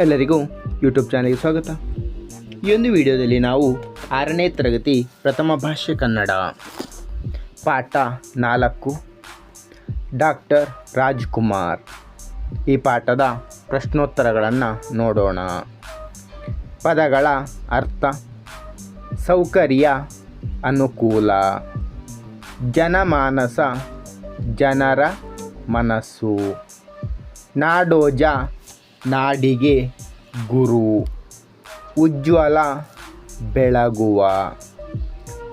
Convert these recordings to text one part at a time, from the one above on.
ಎಲ್ಲರಿಗೂ ಯೂಟ್ಯೂಬ್ ಚಾನಲ್ಗೆ ಸ್ವಾಗತ. ಈ ಒಂದು ವಿಡಿಯೋದಲ್ಲಿ ನಾವು ಆರನೇ ತರಗತಿ ಪ್ರಥಮ ಭಾಷೆ ಕನ್ನಡ. ಪಾಠ ನಾಲ್ಕು. ಡಾಕ್ಟರ್ ರಾಜ್ಕುಮಾರ್. ಈ ಪಾಠದ ಪ್ರಶ್ನೋತ್ತರಗಳನ್ನು ನೋಡೋಣ. ಪದಗಳ ಅರ್ಥ. ಸೌಕರ್ಯ, ಅನುಕೂಲ. ಜನಮಾನಸ, ಜನರ ಮನಸ್ಸು. ನಾಡೋಜ ನಾಡಿಗೆ ಗುರು. ಉಜ್ವಲ ಬೆಳಗುವ.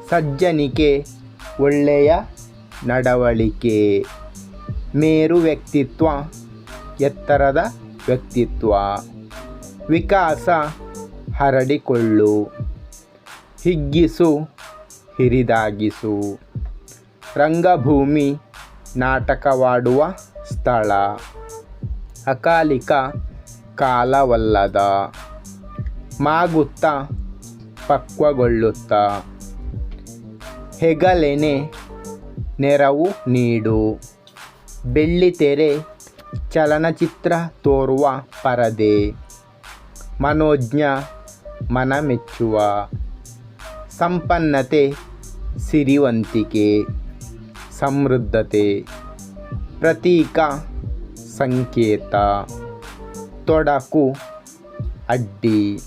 ಸಜ್ಜನಿಕೆ ಒಳ್ಳೆಯ ನಡವಳಿಕೆ. ಮೇರು ವ್ಯಕ್ತಿತ್ವ, ಎತ್ತರದ ವ್ಯಕ್ತಿತ್ವ. ವಿಕಾಸ ಹರಡಿಕೊಳ್ಳು. ಹಿಗ್ಗಿಸು, ಹಿರಿದಾಗಿಸು. ರಂಗಭೂಮಿ ನಾಟಕವಾಡುವ ಸ್ಥಳ. ಅಕಾಲಿಕ ಕಾಲವಲ್ಲದ ಮಾಗುತ್ತ ಪಕ್ವಗೊಳ್ಳುತ್ತಾ ಹೆಗಲೆನೆ ನೆರವು ನೀಡು. ಬೆಳ್ಳಿತೆರೆ ಚಲನಚಿತ್ರ ತೋರುವ ಪರದೆ. ಮನೋಜ್ಞ ಮನಮೆಚ್ಚುವ ಸಂಪನ್ನತೆ ಸಿರಿವಂತಿಕೆ. ಸಮೃದ್ಧತೆ ಪ್ರತೀಕ ಸಂಕೇತ. ತೊಡಕು ಅಡ್ಡಿ.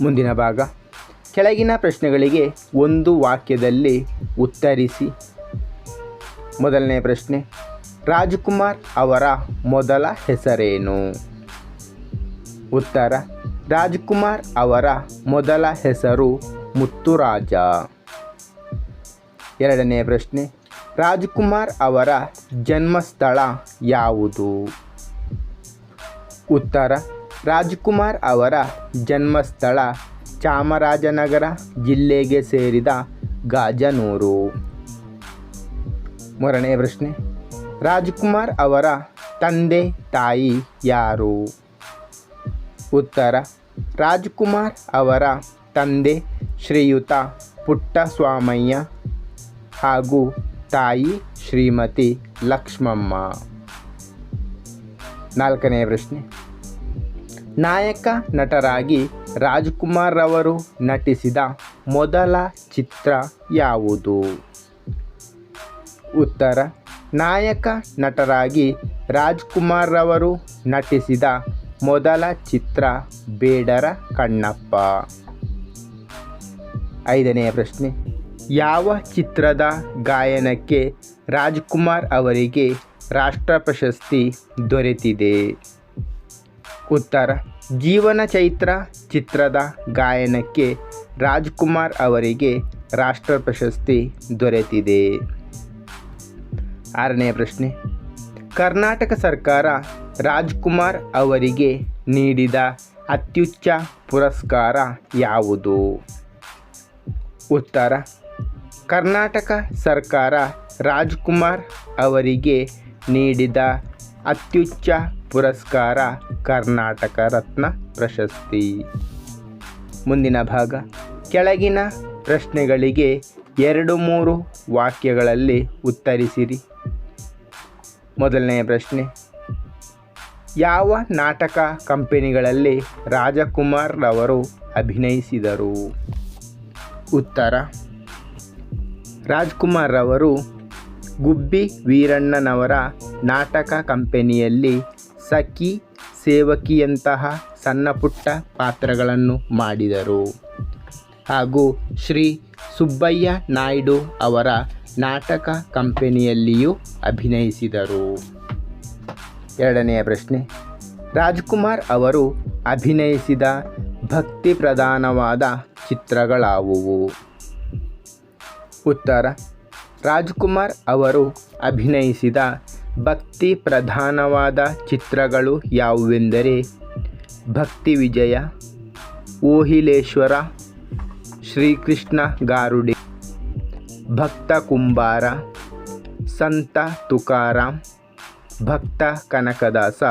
ಮುಂದಿನ ಭಾಗ. ಕೆಳಗಿನ ಪ್ರಶ್ನೆಗಳಿಗೆ ಒಂದು ವಾಕ್ಯದಲ್ಲಿ ಉತ್ತರಿಸಿ. ಮೊದಲನೇ ಪ್ರಶ್ನೆ, ರಾಜ್ಕುಮಾರ್ ಅವರ ಮೊದಲ ಹೆಸರೇನು? ಉತ್ತರ, ರಾಜ್ಕುಮಾರ್ ಅವರ ಮೊದಲ ಹೆಸರು ಮುತ್ತುರಾಜ. ಎರಡನೇ ಪ್ರಶ್ನೆ, ರಾಜ್ಕುಮಾರ್ ಅವರ ಜನ್ಮಸ್ಥಳ ಯಾವುದು? ಉತ್ತರ. ರಾಜ್ಕುಮಾರ್ ಅವರ ಜನ್ಮಸ್ಥಳ ಚಾಮರಾಜನಗರ ಜಿಲ್ಲೆಗೆ ಸೇರಿದ ಗಾಜನೂರು. ಮೂರನೇ ಪ್ರಶ್ನೆ. ರಾಜ್ಕುಮಾರ್ ಅವರ ತಂದೆ, ತಾಯಿ ಯಾರು? ಉತ್ತರ. ರಾಜ್ಕುಮಾರ್ ಅವರ ತಂದೆ ಶ್ರೀಯುತ ಪುಟ್ಟಸ್ವಾಮಯ್ಯ ಹಾಗೂ ತಾಯಿ ಶ್ರೀಮತಿ ಲಕ್ಷ್ಮಮ್ಮ. ನಾಲ್ಕನೇ ಪ್ರಶ್ನೆ. ನಾಯಕ ನಟರಾಗಿ ರಾಜ್ಕುಮಾರ್ ಅವರು ನಟಿಸಿದ ಮೊದಲ ಚಿತ್ರ ಯಾವುದು? ಉತ್ತರ, ನಾಯಕ ನಟರಾಗಿ ರಾಜ್ಕುಮಾರ್ ಅವರು ನಟಿಸಿದ ಮೊದಲ ಚಿತ್ರ ಬೇಡರ ಕಣ್ಣಪ್ಪ. ಐದನೆಯ ಪ್ರಶ್ನೆ, ಯಾವ ಚಿತ್ರದ ಗಾಯನಕ್ಕೆ ರಾಜ್ಕುಮಾರ್ ಅವರಿಗೆ ರಾಷ್ಟ್ರ ಪ್ರಶಸ್ತಿ ದೊರೆತಿದೆ? ಉತ್ತರ. ಜೀವನ ಚೈತ್ರ ಚಿತ್ರದ ಗಾಯನಕ್ಕೆ ರಾಜ್ಕುಮಾರ್ ಅವರಿಗೆ ರಾಷ್ಟ್ರ ಪ್ರಶಸ್ತಿ ದೊರೆತಿದೆ. ಆರನೇ ಪ್ರಶ್ನೆ. ಕರ್ನಾಟಕ ಸರ್ಕಾರ ರಾಜ್ಕುಮಾರ್ ಅವರಿಗೆ ನೀಡಿದ ಅತ್ಯುಚ್ಚ ಪುರಸ್ಕಾರ ಯಾವುದು? ಉತ್ತರ. ಕರ್ನಾಟಕ ಸರ್ಕಾರ ರಾಜ್ಕುಮಾರ್ ಅವರಿಗೆ ನೀಡಿದ ಅತ್ಯುಚ್ಚ ಪುರಸ್ಕಾರ ಕರ್ನಾಟಕ ರತ್ನ ಪ್ರಶಸ್ತಿ. ಮುಂದಿನ ಭಾಗ. ಕೆಳಗಿನ ಪ್ರಶ್ನೆಗಳಿಗೆ ಎರಡು ಮೂರು ವಾಕ್ಯಗಳಲ್ಲಿ ಉತ್ತರಿಸಿರಿ. ಮೊದಲನೆಯ ಪ್ರಶ್ನೆ. ಯಾವ ನಾಟಕ ಕಂಪನಿಗಳಲ್ಲಿ ರಾಜಕುಮಾರ್ ರವರು ಅಭಿನಯಿಸಿದರು? ಉತ್ತರ. ರಾಜ್ಕುಮಾರ್ ರವರು ಗುಬ್ಬಿ ವೀರಣ್ಣನವರ ನಾಟಕ ಕಂಪನಿಯಲ್ಲಿ ಸಖಿ ಸೇವಕಿಯಂತಹ ಸಣ್ಣಪುಟ್ಟ ಪಾತ್ರಗಳನ್ನು ಮಾಡಿದರು. ಹಾಗೂ ಶ್ರೀ ಸುಬ್ಬಯ್ಯ ನಾಯ್ಡು ಅವರ ನಾಟಕ ಕಂಪನಿಯಲ್ಲಿಯೂ ಅಭಿನಯಿಸಿದರು. ಎರಡನೆಯ ಪ್ರಶ್ನೆ, ರಾಜ್ಕುಮಾರ್ ಅವರು ಅಭಿನಯಿಸಿದ ಭಕ್ತಿ ಪ್ರಧಾನವಾದ ಚಿತ್ರಗಳಾವುವು? ಉತ್ತರ, ರಾಜ್ಕುಮಾರ್ ಅವರು ಅಭಿನಯಿಸಿದ ಭಕ್ತಿ ಪ್ರಧಾನವಾದ ಚಿತ್ರಗಳು ಯಾವುವೆಂದರೆ ಭಕ್ತಿ ವಿಜಯ, ಓಹಿಲೇಶ್ವರ, ಶ್ರೀಕೃಷ್ಣ ಗಾರುಡಿ, ಭಕ್ತ ಕುಂಬಾರ, ಸಂತ ತುಕಾರಾಮ್ ಭಕ್ತ ಕನಕದಾಸ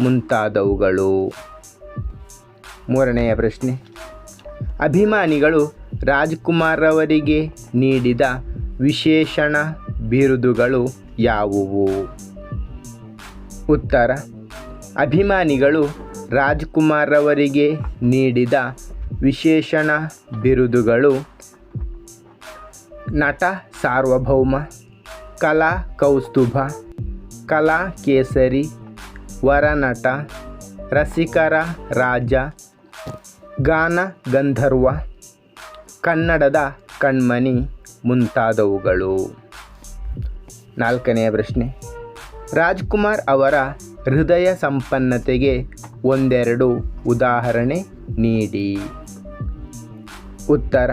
ಮುಂತಾದವುಗಳು. ಮೂರನೆಯ ಪ್ರಶ್ನೆ. ಅಭಿಮಾನಿಗಳು ರಾಜ್ಕುಮಾರ್ ಅವರಿಗೆ ನೀಡಿದ ವಿಶೇಷಣ ಬಿರುದುಗಳು ಯಾವುವು? ಉತ್ತರ. ಅಭಿಮಾನಿಗಳು ರಾಜ್ಕುಮಾರ್ ಅವರಿಗೆ ನೀಡಿದ ವಿಶೇಷಣ ಬಿರುದುಗಳು ನಟ ಸಾರ್ವಭೌಮ, ಕಲಾ ಕೌಸ್ತುಭ, ಕಲಾ ಕೇಸರಿ, ವರನಟ, ರಸಿಕರ ರಾಜ, ಗಾನ ಗಂಧರ್ವ, ಕನ್ನಡದ ಕಣ್ಮಣಿ ಮುಂತಾದವುಗಳು. ನಾಲ್ಕನೆಯ ಪ್ರಶ್ನೆ. ರಾಜ್ಕುಮಾರ್ ಅವರ ಹೃದಯ ಸಂಪನ್ನತೆಗೆ ಒಂದೆರಡು ಉದಾಹರಣೆ ನೀಡಿ. ಉತ್ತರ.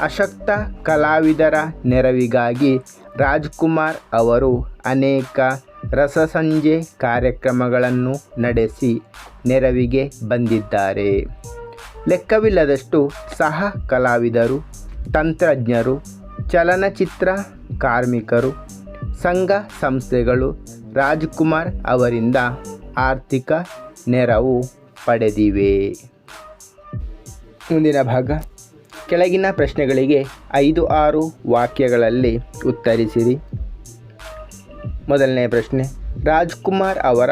ಅಶಕ್ತ ಕಲಾವಿದರ ನೆರವಿಗಾಗಿ ರಾಜ್ಕುಮಾರ್ ಅವರು ಅನೇಕ ರಸಸಂಜೆ ಕಾರ್ಯಕ್ರಮಗಳನ್ನು ನಡೆಸಿ ನೆರವಿಗೆ ಬಂದಿದ್ದಾರೆ. ಲೆಕ್ಕವಿಲ್ಲದಷ್ಟು ಸಹ ಕಲಾವಿದರು, ತಂತ್ರಜ್ಞರು, ಚಲನಚಿತ್ರ ಕಾರ್ಮಿಕರು ಸಂಘ ಸಂಸ್ಥೆಗಳು ರಾಜ್ಕುಮಾರ್ ಅವರಿಂದ ಆರ್ಥಿಕ ನೆರವು ಪಡೆದಿವೆ. ಮುಂದಿನ ಭಾಗ. ಕೆಳಗಿನ ಪ್ರಶ್ನೆಗಳಿಗೆ ಐದು ಆರು ವಾಕ್ಯಗಳಲ್ಲಿ ಉತ್ತರಿಸಿರಿ. ಮೊದಲನೇ ಪ್ರಶ್ನೆ, ರಾಜ್ಕುಮಾರ್ ಅವರ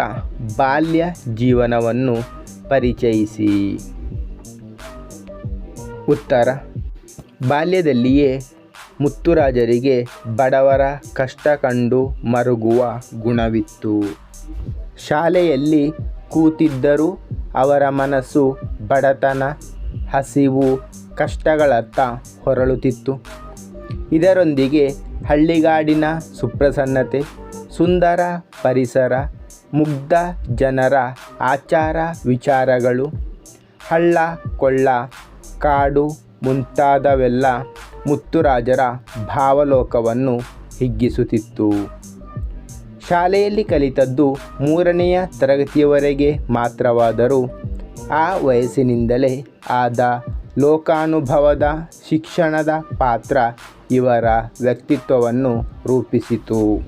ಬಾಲ್ಯ ಜೀವನವನ್ನು ಪರಿಚಯಿಸಿ. ಉತ್ತರ, ಬಾಲ್ಯದಲ್ಲಿಯೇ ಮುತ್ತುರಾಜರಿಗೆ ಬಡವರ ಕಷ್ಟ ಕಂಡು ಮರುಗುವ ಗುಣವಿತ್ತು. ಶಾಲೆಯಲ್ಲಿ ಕೂತಿದ್ದರೂ ಅವರ ಮನಸ್ಸು ಬಡತನ, ಹಸಿವು, ಕಷ್ಟಗಳತ್ತ ಹೊರಳುತ್ತಿತ್ತು. ಇದರೊಂದಿಗೆ ಹಳ್ಳಿಗಾಡಿನ ಸುಪ್ರಸನ್ನತೆ, ಸುಂದರ ಪರಿಸರ, ಮುಗ್ಧ ಜನರ ಆಚಾರ ವಿಚಾರಗಳು, ಹಳ್ಳ, ಕೊಳ್ಳ, ಕಾಡು ಮುಂತಾದವೆಲ್ಲ ಮುತ್ತುರಾಜರ ಭಾವಲೋಕವನ್ನು ಹಿಗ್ಗಿಸುತ್ತಿತ್ತು. ಶಾಲೆಯಲ್ಲಿ ಕಲಿತದ್ದು ಮೂರನೆಯ ತರಗತಿಯವರೆಗೆ ಮಾತ್ರವಾದರೂ ಆ ವಯಸ್ಸಿನಿಂದಲೇ ಆದ ಲೋಕಾನುಭವದ ಶಿಕ್ಷಣದ ಪಾತ್ರ ಇವರ ವ್ಯಕ್ತಿತ್ವವನ್ನು ರೂಪಿಸಿತು.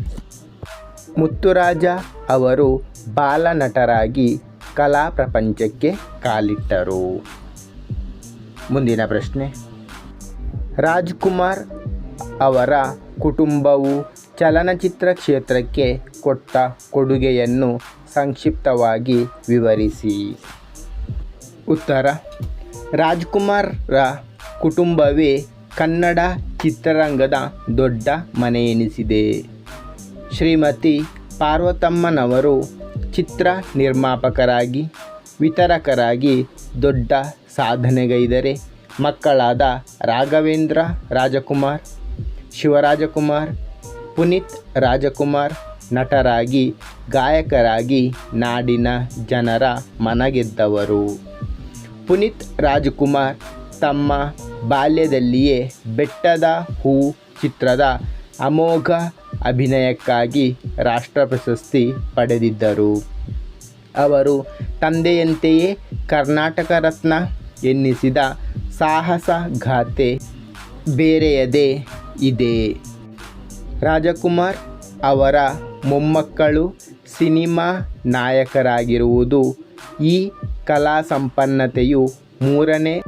ಮುತ್ತುರಾಜ ಅವರು ಬಾಲನಟರಾಗಿ ಕಲಾ ಪ್ರಪಂಚಕ್ಕೆ ಕಾಲಿಟ್ಟರು. ಮುಂದಿನ ಪ್ರಶ್ನೆ. ರಾಜ್ಕುಮಾರ್ ಅವರ ಕುಟುಂಬವು ಚಲನಚಿತ್ರ ಕ್ಷೇತ್ರಕ್ಕೆ ಕೊಟ್ಟ ಕೊಡುಗೆಯನ್ನು ಸಂಕ್ಷಿಪ್ತವಾಗಿ ವಿವರಿಸಿ. ಉತ್ತರ. ರಾಜ್ಕುಮಾರ್ರ ಕುಟುಂಬವೇ ಕನ್ನಡ ಚಿತ್ರರಂಗದ ದೊಡ್ಡ ಮನೆಯೆನಿಸಿದೆ. ಶ್ರೀಮತಿ ಪಾರ್ವತಮ್ಮನವರು ಚಿತ್ರ ನಿರ್ಮಾಪಕರಾಗಿ, ವಿತರಕರಾಗಿ ದೊಡ್ಡ ಸಾಧನೆಗೈದರೆ ಮಕ್ಕಳಾದ ರಾಘವೇಂದ್ರ ರಾಜಕುಮಾರ್, ಶಿವರಾಜಕುಮಾರ್, ಪುನೀತ್ ರಾಜಕುಮಾರ್ ನಟರಾಗಿ, ಗಾಯಕರಾಗಿ ನಾಡಿನ ಜನರ ಮನಗೆದ್ದವರು. ಪುನೀತ್ ರಾಜಕುಮಾರ್ ತಮ್ಮ ಬಾಲ್ಯದಲ್ಲಿಯೇ ಬೆಟ್ಟದ ಹೂ ಚಿತ್ರದ ಅಮೋಘ ಅಭಿನಯಕ್ಕಾಗಿ ರಾಷ್ಟ್ರ ಪ್ರಶಸ್ತಿ ಪಡೆದಿದ್ದರು. ಅವರು ತಂದೆಯಂತೆಯೇ ಕರ್ನಾಟಕ ರತ್ನ ಎನ್ನಿಸಿದ ಸಾಹಸ ಗಾಥೆ ಬೇರೆಯದೇ ಇದೆ. ರಾಜಕುಮಾರ್ ಅವರ ಮೊಮ್ಮಕ್ಕಳು ಸಿನಿಮಾ ನಾಯಕರಾಗಿರುವುದು ಈ ಕಲಾ ಸಂಪನ್ನತೆಯು ಮೂರನೇ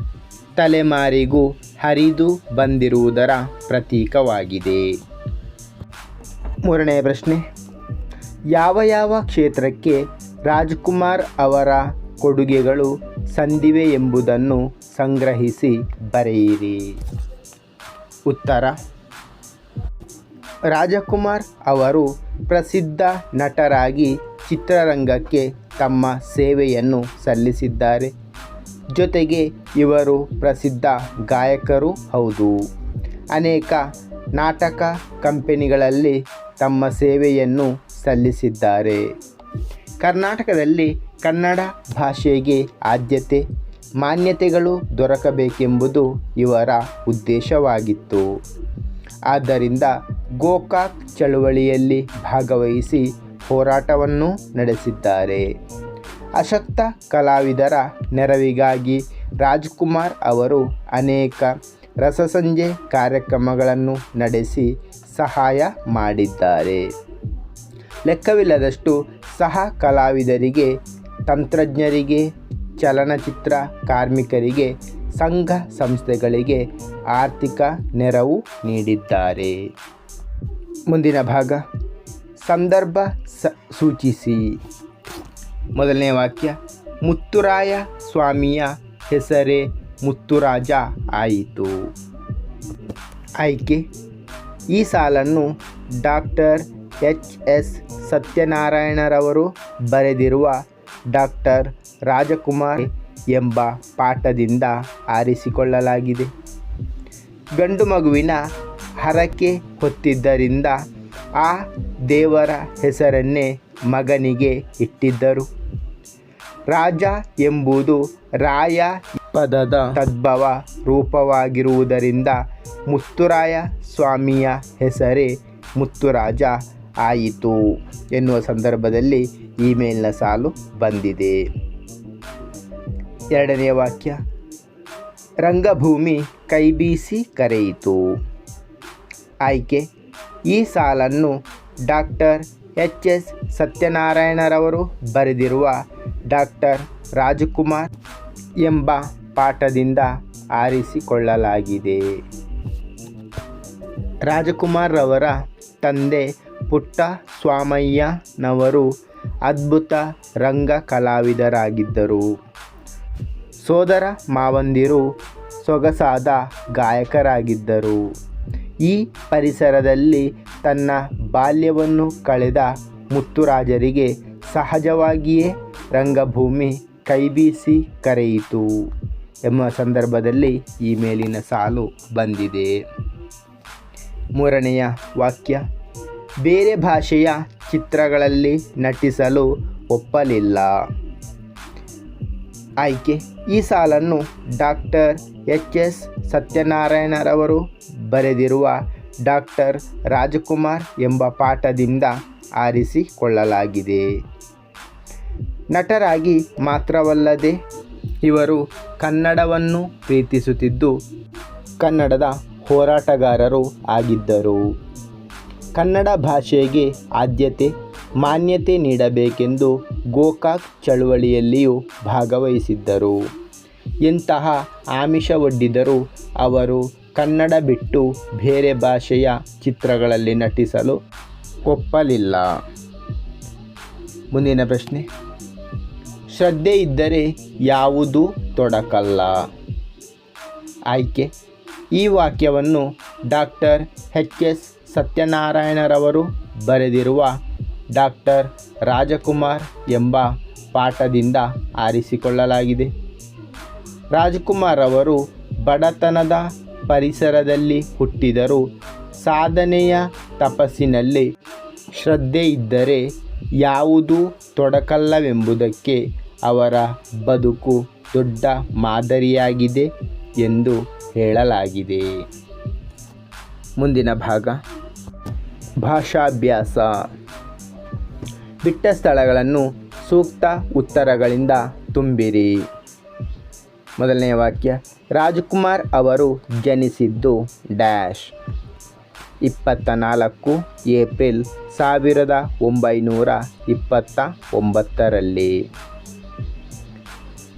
ತಲೆಮಾರಿಗೂ ಹರಿದು ಬಂದಿರುವುದರ ಪ್ರತೀಕವಾಗಿದೆ. ಮೂರನೆಯ ಪ್ರಶ್ನೆ. ಯಾವ ಯಾವ ಕ್ಷೇತ್ರಕ್ಕೆ ರಾಜ್ಕುಮಾರ್ ಅವರ ಕೊಡುಗೆಗಳು ಸಂದಿವೆ ಎಂಬುದನ್ನು ಸಂಗ್ರಹಿಸಿ ಬರೆಯಿರಿ. ಉತ್ತರ. ರಾಜಕುಮಾರ್ ಅವರು ಪ್ರಸಿದ್ಧ ನಟರಾಗಿ ಚಿತ್ರರಂಗಕ್ಕೆ ತಮ್ಮ ಸೇವೆಯನ್ನು ಸಲ್ಲಿಸಿದ್ದಾರೆ. ಜೊತೆಗೆ ಇವರು ಪ್ರಸಿದ್ಧ ಗಾಯಕರೂ ಹೌದು. ಅನೇಕ ನಾಟಕ ಕಂಪನಿಗಳಲ್ಲಿ ತಮ್ಮ ಸೇವೆಯನ್ನು ಸಲ್ಲಿಸಿದ್ದಾರೆ. ಕರ್ನಾಟಕದಲ್ಲಿ ಕನ್ನಡ ಭಾಷೆಗೆ ಆದ್ಯತೆ ಮಾನ್ಯತೆಗಳು ದೊರಕಬೇಕೆಂಬುದು ಇವರ ಉದ್ದೇಶವಾಗಿತ್ತು. ಆದ್ದರಿಂದ ಗೋಕಾಕ್ ಚಳುವಳಿಯಲ್ಲಿ ಭಾಗವಹಿಸಿ ಹೋರಾಟವನ್ನು ನಡೆಸಿದ್ದಾರೆ. ಅಶಕ್ತ ಕಲಾವಿದರ ನೆರವಿಗಾಗಿ ರಾಜ್ಕುಮಾರ್ ಅವರು ಅನೇಕ ರಸಸಂಜೆ ಕಾರ್ಯಕ್ರಮಗಳನ್ನು ನಡೆಸಿ ಸಹಾಯ ಮಾಡಿದ್ದಾರೆ. ಲೆಕ್ಕವಿಲ್ಲದಷ್ಟು ಸಹ ಕಲಾವಿದರಿಗೆ, ತಂತ್ರಜ್ಞರಿಗೆ ಚಲನಚಿತ್ರ ಕಾರ್ಮಿಕರಿಗೆ, ಸಂಘ ಸಂಸ್ಥೆಗಳಿಗೆ ಆರ್ಥಿಕ ನೆರವು ನೀಡಿದ್ದಾರೆ. ಮುಂದಿನ ಭಾಗ, ಸಂದರ್ಭ ಸ, ಸೂಚಿಸಿ. ಮೊದಲನೇ ವಾಕ್ಯ, ಮುತ್ತುರಾಯ ಸ್ವಾಮಿಯ ಹೆಸರೇ ಮುತ್ತುರಾಜ ಆಯಿತು. ಆಯ್ಕೆ, ಈ ಸಾಲನ್ನು ಡಾಕ್ಟರ್ ಎಚ್ ಎಸ್ ಸತ್ಯನಾರಾಯಣರವರು ಬರೆದಿರುವ ಡಾಕ್ಟರ್ ರಾಜಕುಮಾರ್ ಎಂಬ ಪಾಠದಿಂದ ಆರಿಸಿಕೊಳ್ಳಲಾಗಿದೆ. ಗಂಡು ಮಗುವಿನ ಹರಕೆ ಹೊತ್ತಿದ್ದರಿಂದ ಆ ದೇವರ ಹೆಸರನ್ನೇ ಮಗನಿಗೆ ಇಟ್ಟಿದ್ದರು. ರಾಜ ಎಂಬುದು ರಾಯ ಪದದ ತದ್ಭವ ರೂಪವಾಗಿರುವುದರಿಂದ ಮುತ್ತುರಾಯ ಸ್ವಾಮಿಯ ಹೆಸರೇ ಮುತ್ತುರಾಜ ಆಯಿತು ಎನ್ನುವ ಸಂದರ್ಭದಲ್ಲಿ ಈ ಮೇಲಿನ ಸಾಲು ಬಂದಿದೆ. ಎರಡನೆಯ ವಾಕ್ಯ. ರಂಗಭೂಮಿ ಕೈಬೀಸಿ ಕರೆಯಿತು. ಆಯ್ಕೆ. ಈ ಸಾಲನ್ನು ಡಾಕ್ಟರ್ ಎಚ್ ಎಸ್ ಸತ್ಯನಾರಾಯಣರವರು ಬರೆದಿರುವ ಡಾಕ್ಟರ್ ರಾಜಕುಮಾರ್ ಎಂಬ ಪಾಠದಿಂದ ಆರಿಸಿಕೊಳ್ಳಲಾಗಿದೆ. ರಾಜಕುಮಾರ್ ರವರ ತಂದೆ ಪುಟ್ಟ ಸ್ವಾಮಯ್ಯನವರು ಅದ್ಭುತ ರಂಗ ಕಲಾವಿದರಾಗಿದ್ದರು ಸೋದರ ಮಾವಂದಿರು ಸೊಗಸಾದ ಗಾಯಕರಾಗಿದ್ದರು. ಈ ಪರಿಸರದಲ್ಲಿ ತನ್ನ ಬಾಲ್ಯವನ್ನು ಕಳೆದ ಮುತ್ತುರಾಜರಿಗೆ ಸಹಜವಾಗಿಯೇ ರಂಗಭೂಮಿ ಕೈಬೀಸಿ ಕರೆಯಿತು ಎಂಬ ಸಂದರ್ಭದಲ್ಲಿ ಈ ಮೇಲಿನ ಸಾಲು ಬಂದಿದೆ. ಮೂರನೆಯ ವಾಕ್ಯ, ಬೇರೆ ಭಾಷೆಯ ಚಿತ್ರಗಳಲ್ಲಿ ನಟಿಸಲು ಒಪ್ಪಲಿಲ್ಲ. ಆಯ್ಕೆ. ಈ ಸಾಲನ್ನು ಡಾಕ್ಟರ್ ಎಚ್ ಎಸ್ ಸತ್ಯನಾರಾಯಣರವರು ಬರೆದಿರುವ ಡಾಕ್ಟರ್ ರಾಜಕುಮಾರ್ ಎಂಬ ಪಾಠದಿಂದ ಆರಿಸಿಕೊಳ್ಳಲಾಗಿದೆ. ನಟರಾಗಿ ಮಾತ್ರವಲ್ಲದೆ ಇವರು ಕನ್ನಡವನ್ನು ಪ್ರೀತಿಸುತ್ತಿದ್ದು ಕನ್ನಡದ ಹೋರಾಟಗಾರರು ಆಗಿದ್ದರು. ಕನ್ನಡ ಭಾಷೆಗೆ ಆದ್ಯತೆ ಮಾನ್ಯತೆ ನೀಡಬೇಕೆಂದು ಗೋಕಾಕ್ ಚಳುವಳಿಯಲ್ಲಿಯೂ ಭಾಗವಹಿಸಿದ್ದರು. ಇಂತಹ ಆಮಿಷವೊಡ್ಡಿದರೂ ಅವರು ಕನ್ನಡ ಬಿಟ್ಟು ಬೇರೆ ಭಾಷೆಯ ಚಿತ್ರಗಳಲ್ಲಿ ನಟಿಸಲು ಒಪ್ಪಲಿಲ್ಲ. ಮುಂದಿನ ಪ್ರಶ್ನೆ. ಶ್ರದ್ಧೆ ಇದ್ದರೆ ಯಾವುದೂ ತೊಡಕಲ್ಲ. ಆಯ್ಕೆ. ಈ ವಾಕ್ಯವನ್ನು ಡಾಕ್ಟರ್ ಎಚ್ ಎಸ್ ಸತ್ಯನಾರಾಯಣರವರು ಬರೆದಿರುವ ಡಾಕ್ಟರ್ ರಾಜಕುಮಾರ್ ಎಂಬ ಪಾಠದಿಂದ ಆರಿಸಿಕೊಳ್ಳಲಾಗಿದೆ. ರಾಜಕುಮಾರ್ ಅವರು ಬಡತನದ ಪರಿಸರದಲ್ಲಿ ಹುಟ್ಟಿದರು ಸಾಧನೆಯ ತಪಸ್ಸಿನಲ್ಲಿ ಶ್ರದ್ಧೆ ಇದ್ದರೆ ಯಾವುದೂ ತೊಡಕಲ್ಲವೆಂಬುದಕ್ಕೆ ಅವರ ಬದುಕು ದೊಡ್ಡ ಮಾದರಿಯಾಗಿದೆ ಎಂದು ಹೇಳಲಾಗಿದೆ. ಮುಂದಿನ ಭಾಗ. ಭಾಷಾಭ್ಯಾಸ. ಬಿಟ್ಟ ಸ್ಥಳಗಳನ್ನು ಸೂಕ್ತ ಉತ್ತರಗಳಿಂದ ತುಂಬಿರಿ. ಮೊದಲನೆಯ ವಾಕ್ಯ, ರಾಜ್ಕುಮಾರ್ ಅವರು ಜನಿಸಿದ್ದು ಡ್ಯಾಶ್. ಇಪ್ಪತ್ತ ನಾಲ್ಕು ಏಪ್ರಿಲ್ ಸಾವಿರದ ಒಂಬೈನೂರ ಇಪ್ಪತ್ತ ಒಂಬತ್ತರಲ್ಲಿ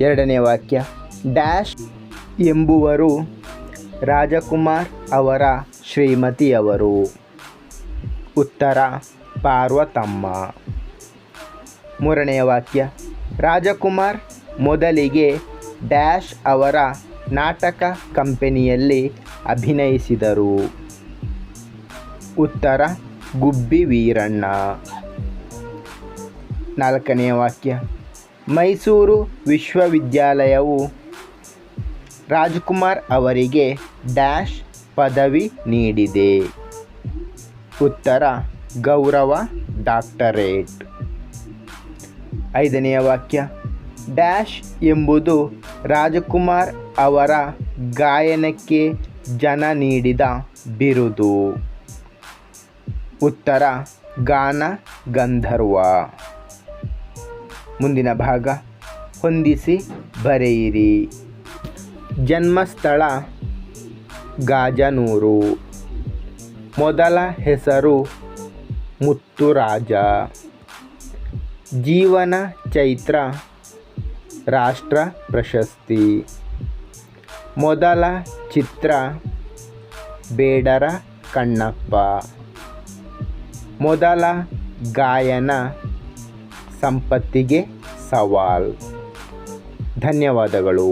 ಎರಡನೇ ವಾಕ್ಯ, ಡ್ಯಾಶ್ ಎಂಬುವರು ರಾಜಕುಮಾರ್ ಅವರ ಶ್ರೀಮತಿಯವರು. ಉತ್ತರ, ಪಾರ್ವತಮ್ಮ. ಮೂರನೆಯ ವಾಕ್ಯ. ರಾಜಕುಮಾರ್ ಮೊದಲಿಗೆ ಡ್ಯಾಶ್ ಅವರ ನಾಟಕ ಕಂಪನಿಯಲ್ಲಿ ಅಭಿನಯಿಸಿದರು. ಉತ್ತರ, ಗುಬ್ಬಿ ವೀರಣ್ಣ. ನಾಲ್ಕನೆಯ ವಾಕ್ಯ. ಮೈಸೂರು ವಿಶ್ವವಿದ್ಯಾಲಯವು ರಾಜ್ಕುಮಾರ್ ಅವರಿಗೆ ಡ್ಯಾಶ್ ಪದವಿ ನೀಡಿದೆ. ಉತ್ತರ, ಗೌರವ ಡಾಕ್ಟರೇಟ್. ಐದನೆಯ ವಾಕ್ಯ. ಡ್ಯಾಶ್ ಎಂಬುದು ರಾಜಕುಮಾರ್ ಅವರ ಗಾಯನಕ್ಕೆ ಜನ ನೀಡಿದ ಬಿರುದು. ಉತ್ತರ, ಗಾನ ಗಂಧರ್ವ. ಮುಂದಿನ ಭಾಗ, ಹೊಂದಿಸಿ ಬರೆಯಿರಿ. ಜನ್ಮಸ್ಥಳ, ಗಾಜನೂರು. ಮೊದಲ ಹೆಸರು ಮುತ್ತುರಾಜ. ಜೀವನ ಚೈತ್ರ ರಾಷ್ಟ್ರ ಪ್ರಶಸ್ತಿ. ಮೊದಲ ಚಿತ್ರ ಬೇಡರ ಕಣ್ಣಪ್ಪ. ಮೊದಲ ಗಾಯನ ಸಂಪತ್ತಿಗೆ ಸವಾಲ್. ಧನ್ಯವಾದಗಳು.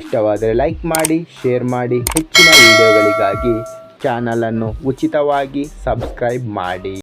ಇಷ್ಟವಾದರೆ ಲೈಕ್ ಮಾಡಿ, ಶೇರ್ ಮಾಡಿ, ಹೆಚ್ಚಿನ ವಿಡಿಯೋಗಳಿಗಾಗಿ ಚಾನಲನ್ನು ಉಚಿತವಾಗಿ ಸಬ್ಸ್ಕ್ರೈಬ್ ಮಾಡಿ.